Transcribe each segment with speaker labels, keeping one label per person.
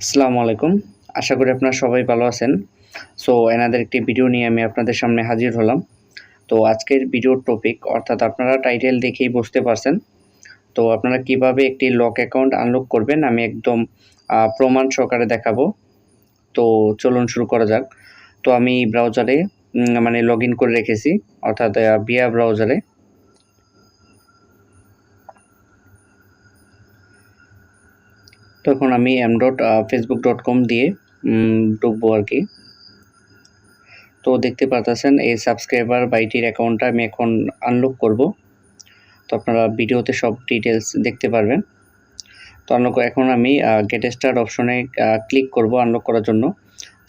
Speaker 1: আসসালামু আলাইকুম। আশা করি আপনারা সবাই ভালো আছেন। সো এনাদের একটি ভিডিও নিয়ে আমি আপনাদের সামনে হাজির হলাম। তো আজকের ভিডিওর টপিক অর্থাৎ আপনারা টাইটেল দেখেই বুঝতে পারছেন। তো আপনারা কীভাবে একটি লক অ্যাকাউন্ট আনলক করবেন, আমি একদম প্রমাণ সহকারে দেখাবো। তো চলুন শুরু করা যাক। তো আমি ব্রাউজারে মানে লগ করে রেখেছি, অর্থাৎ বিয়া ব্রাউজারে তখন আমি m dot Facebook dot com দিয়ে ঢুকবো আর কি। তো দেখতে পারতেছেন, এই সাবস্ক্রাইবার বাইটির অ্যাকাউন্টটা আমি এখন আনলক করব। তো আপনারা ভিডিওতে সব ডিটেলস দেখতে পারবেন। তো আনলক এখন আমি গেট স্টার্ট অপশনে ক্লিক করব আনলক করার জন্য।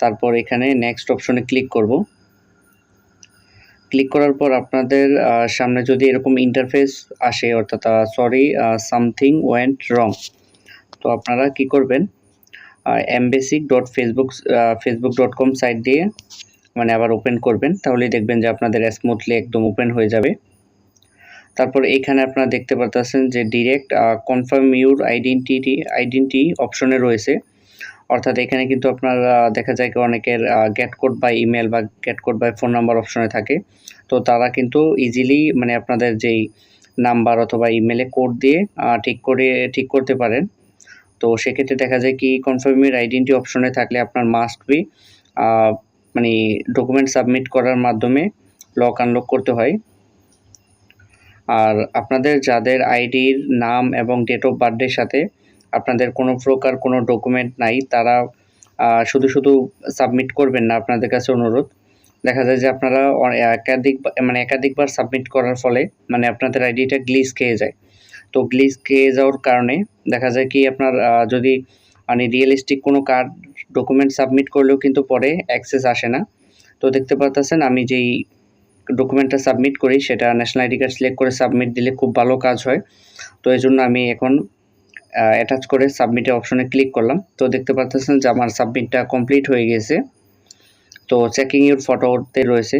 Speaker 1: তারপর এখানে নেক্সট অপশনে ক্লিক করব। ক্লিক করার পর আপনাদের সামনে যদি এরকম ইন্টারফেস আসে, অর্থাৎ সরি সামথিং ওয়েন্ট রং তো আপনারা কি করবেন mbasic dot Facebook Facebook dot com site দিয়ে মানে আবার ওপেন করবেন, তাহলেই দেখবেন যে আপনাদের স্মুথলি একদম ওপেন হয়ে যাবে। তারপর এখানে আপনারা দেখতে পাচ্ছেন যে direct confirm your identity identity অপশনে রয়েছে। অর্থাৎ এখানে কিন্তু আপনার দেখা যায় কি অনেকের গেট কোড বা ইমেল বা গেট কোড বা ফোন নাম্বার অপশনে থাকে। তো তারা কিন্তু ইজিলি মানে আপনাদের যেই নাম্বার অথবা ইমেলে কোড দিয়ে ঠিক করে, ঠিক করতে পারেন। তো সেক্ষেত্রে দেখা যায় কি কনফার্মের আইডেন্টি অপশনে থাকলে আপনার মাস্ট বি মানে ডকুমেন্ট সাবমিট করার মাধ্যমে লক আনলক করতে হয়। আর আপনাদের যাদের আইডির নাম এবং ডেট অফ বার্থডের সাথে আপনাদের কোনো প্রকার কোনো ডকুমেন্ট নাই, তারা শুধু শুধু সাবমিট করবেন না আপনাদের কাছে অনুরোধ। দেখা যায় যে আপনারা একাধিক মানে একাধিকবার সাবমিট করার ফলে মানে আপনাদের আইডিটা গ্লিচ খেয়ে যায়। তো গ্লিচ খেয়ে যাওয়ার কারণে দেখা যায় কি আপনার যদি মানে রিয়েলিস্টিক কোনো কার্ড ডকুমেন্ট সাবমিট করলেও কিন্তু পরে অ্যাক্সেস আসে না। তো দেখতে পাচ্ছেন আমি যেই ডকুমেন্টটা সাবমিট করি সেটা ন্যাশনাল আইডি কার্ড সিলেক্ট করে সাবমিট দিলে খুব ভালো কাজ হয়। তো এই জন্য আমি এখন অ্যাটাচ করে সাবমিটের অপশনে ক্লিক করলাম। তো দেখতে পাচ্ছেন যে আমার সাবমিটটা কমপ্লিট হয়ে গেছে তো চেকিং ইউর ফটোতে রয়েছে।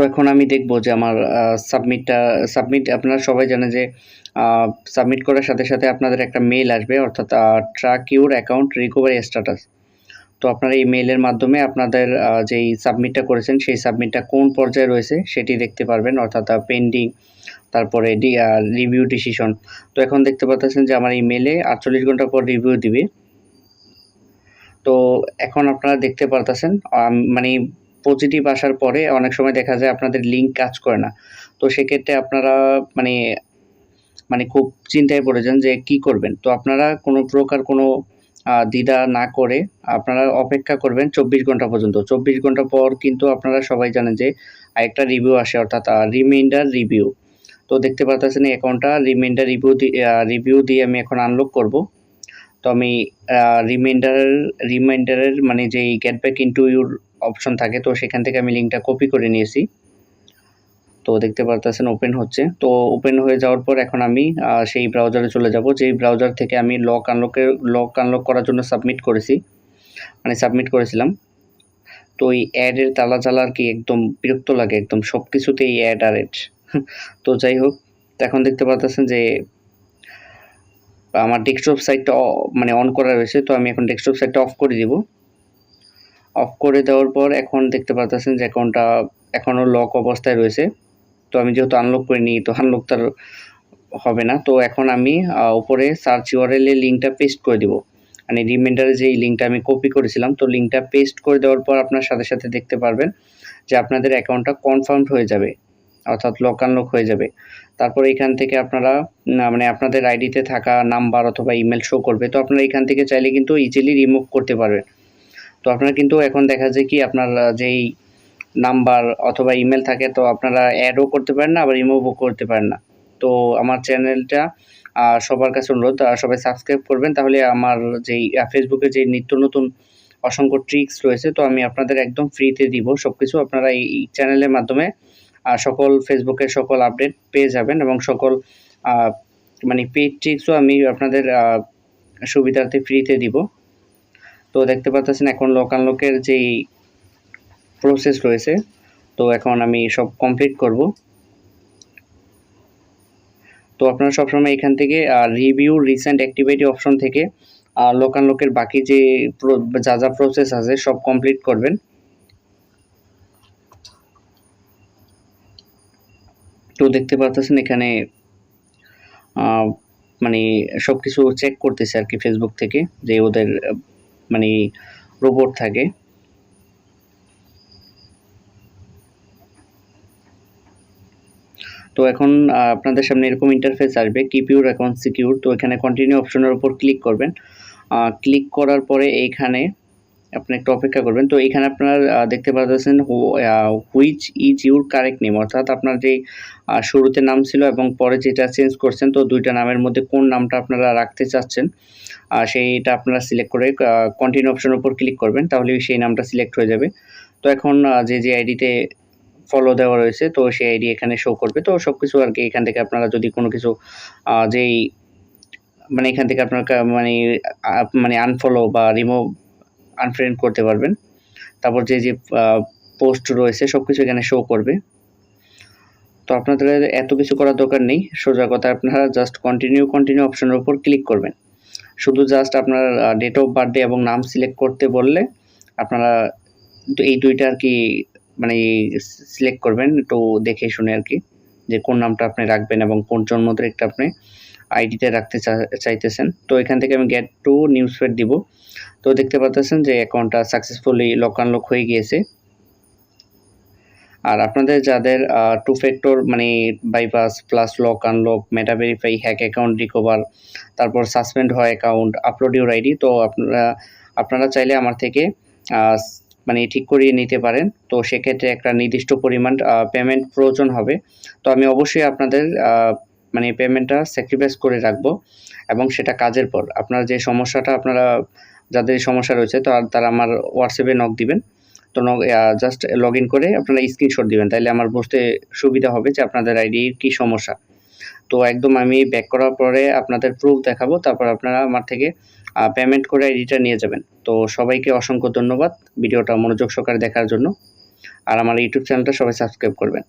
Speaker 1: তো এখন আমি দেখব যে আমার সাবমিটটা সাবমিট আপনারা সবাই জানে যে সাবমিট করার সাথে সাথে আপনাদের একটা মেল আসবে, অর্থাৎ track your account recovery status তো আপনারা এই মেলের মাধ্যমে আপনাদের যেই সাবমিটটা করেছেন, সেই সাবমিটটা কোন পর্যায়ে রয়েছে সেটি দেখতে পারবেন, অর্থাৎ পেন্ডিং তারপরে রিভিউ ডিসিশন তো এখন দেখতে পাচ্ছেন যে আমার এই মেলে আটচল্লিশ ঘণ্টা পর রিভিউ দিবে। তো এখন আপনারা দেখতে পারতেছেন মানে পজিটিভ আসার পরে অনেক সময় দেখা যায় আপনাদের লিঙ্ক কাজ করে না। তো সেক্ষেত্রে আপনারা মানে মানে খুব চিন্তায় পড়ে যান যে কি করবেন। তো আপনারা কোনো প্রকার কোনো দ্বিধা না করে আপনারা অপেক্ষা করবেন চব্বিশ ঘণ্টা পর্যন্ত। চব্বিশ ঘণ্টা পর কিন্তু আপনারা সবাই জানেন যে আরেকটা রিভিউ আসে, অর্থাৎ রিমাইন্ডার রিভিউ তো দেখতে পাচ্ছেন এই অ্যাকাউন্টটা রিমাইন্ডার রিভিউ রিভিউ দিয়ে আমি এখন আনলক করব। তো আমি রিমাইন্ডার রিমাইন্ডারের মানে যেই get back into your option থাকে, তো সেখান থেকে আমি লিঙ্কটা কপি করে নিয়েছি। তো দেখতে পারতেছেন ওপেন হচ্ছে। তো ওপেন হয়ে যাওয়ার পর এখন আমি সেই ব্রাউজারে চলে যাব, যেই ব্রাউজার থেকে আমি লক আনলকের লক আনলক করার জন্য সাবমিট করেছি। মানে সাবমিট করেছিলাম। তো এই অ্যাডের তালা চালা আর কি একদম বিরক্ত লাগে, একদম সব কিছুতেই অ্যাড আর এড তো যাই হোক এখন দেখতে পাচ্ছেন যে, আমার ডেস্কটপ সাইটটা মানে অন করা রয়েছে, তো আমি এখন ডেস্কটপ সাইটটা অফ করে দিব। অফ করে দেওয়ার পর এখন দেখতে পাচ্ছেন যে অ্যাকাউন্টটা এখনও লক অবস্থায় রয়েছে। তো আমি যেহেতু আনলক করিনি, তো আনলক তার হবে না। তো এখন আমি উপরে সার্চ ইউআরএল এর লিঙ্কটা পেস্ট করে দিব। মানে রিমাইন্ডারে যেই লিঙ্কটা আমি কপি করেছিলাম, তো লিঙ্কটা পেস্ট করে দেওয়ার পর আপনার সাথে সাথে দেখতে পারবেন যে আপনাদের অ্যাকাউন্টটা কনফার্মড হয়ে যাবে, অর্থাৎ লক আনলক হয়ে যাবে। তারপর এখান থেকে আপনারা মানে আপনাদের আইডিতে থাকা নাম্বার অথবা ইমেল শো করবে। তো আপনারা এখান থেকে চাইলে কিন্তু ইজিলি রিমুভ করতে পারবেন। তো আপনারা কিন্তু এখন দেখা যায় কি আপনার যেই নাম্বার অথবা ইমেল থাকে, তো আপনারা অ্যাডও করতে পারেন না, আবার রিমুভও করতে পারেন না। তো আমার চ্যানেলটা সবার কাছে অনুরোধ সবাই সাবস্ক্রাইব করবেন, তাহলে আমার যেই ফেসবুকে যে নিত্য নতুন অসংখ্য ট্রিক্স রয়েছে, তো আমি আপনাদের একদম ফ্রিতে দিব। সব কিছু আপনারা এই চ্যানেলের মাধ্যমে সকল ফেসবুকের সকল আপডেট পেয়ে যাবেন, এবং সকল মানে পেড ট্রিক্সও আমি আপনাদের সুবিধার্থে ফ্রিতে দিব। তো দেখতে পাচ্ছেন এখন লক আনলকের যেই প্রসেস রয়েছে, তো এখন আমি সব কমপ্লিট করব। তো আপনারা সবসময় এখান থেকে রিভিউ রিসেন্ট অ্যাক্টিভিটি অপশন থেকে লোকাল লোকের বাকি যে যা যা প্রসেস আছে সব কমপ্লিট করবেন। তো দেখতে পাচ্ছেন এখানে মানে সব কিছু চেক করতেছে আর কি ফেসবুক থেকে, যে ওদের মানে রোবট থাকে। তো এখন আপনাদের সামনে এরকম ইন্টারফেস আসবে কিপ ইউর অ্যাকাউন্ট সিকিউর তো এখানে কন্টিনিউ অপশনের উপর ক্লিক করবেন। ক্লিক করার পরে এইখানে আপনি একটু অপেক্ষা করবেন। তো এখানে আপনার দেখতে পাচ্ছেন which is your correct name অর্থাৎ আপনার যে শুরুতে নাম ছিল এবং পরে যেটা চেঞ্জ করছেন, তো দুইটা নামের মধ্যে কোন নামটা আপনারা রাখতে চাচ্ছেন সেইটা আপনারা সিলেক্ট করে কন্টিনিউ অপশনের উপর ক্লিক করবেন, তাহলে সেই নামটা সিলেক্ট হয়ে যাবে। তো এখন যে যে আইডিতে ফলো দেওয়া রয়েছে, তো সেই আইডি এখানে শো করবে। তো সব কিছু আর কি, এখান থেকে আপনারা যদি কোনো কিছু যেই মানে এখান থেকে আপনার মানে মানে আনফলো বা রিমুভ আনফ্রেন্ড করতে পারবেন। তারপর যে যে পোস্ট রয়েছে সব কিছু এখানে শো করবে। তো আপনাদের এত কিছু করার দরকার নেই। সোজা কথা, আপনারা জাস্ট কন্টিনিউ কন্টিনিউ অপশনের উপর ক্লিক করবেন। শুধু জাস্ট আপনার ডেট অফ বার্থডে এবং নাম সিলেক্ট করতে বললে আপনারা এই দুইটা আর কি মানে সিলেক্ট করবেন। একটু দেখে শুনে আর কি যে কোন নামটা আপনি রাখবেন এবং কোন জন্ম তারিখটা আপনি আইডিতে রাখতে চাইতেছেন। তো এখান থেকে আমি গেট টু নিউজ ফেড দিব। তো দেখতে পাচ্ছেন যে অ্যাকাউন্টটা সাকসেসফুলি লক আনলক হয়ে গিয়েছে। আর আপনাদের যাদের টু ফ্যাক্টর মানে bypass plus lock unlock Meta verify hack account recover তারপর সাসপেন্ড হয় অ্যাকাউন্ট আপলোড ইউর আইডি তো আপনারা আপনারা চাইলে আমার থেকে মানে ঠিক করিয়ে নিতে পারেন। তো সেক্ষেত্রে একটা নির্দিষ্ট পরিমাণ পেমেন্ট প্রয়োজন হবে। তো আমি অবশ্যই আপনাদের মানে পেমেন্টটা স্যাক্রিফাইস করে রাখব এবং সেটা কাজের পর। আপনার যে সমস্যাটা, আপনারা যাদের সমস্যা রয়েছে তো তারা আমার হোয়াটসঅ্যাপে নক দিবেন। তো জাস্ট লগ ইন করে আপনারা স্ক্রিনশট দিবেন। তাহলে আমার বুঝতে সুবিধা হবে যে আপনাদের আইডির কী সমস্যা। তো একদম আমি ব্যাক করার পরে আপনাদের প্রুফ দেখাবো, তারপর আপনারা আমার থেকে পেমেন্ট করে আইডিটা নিয়ে যাবেন। তো সবাইকে অসংখ্য ধন্যবাদ ভিডিওটা মনোযোগ সহকারে দেখার জন্য। আর আমার ইউটিউব চ্যানেলটা সবাই সাবস্ক্রাইব করবেন।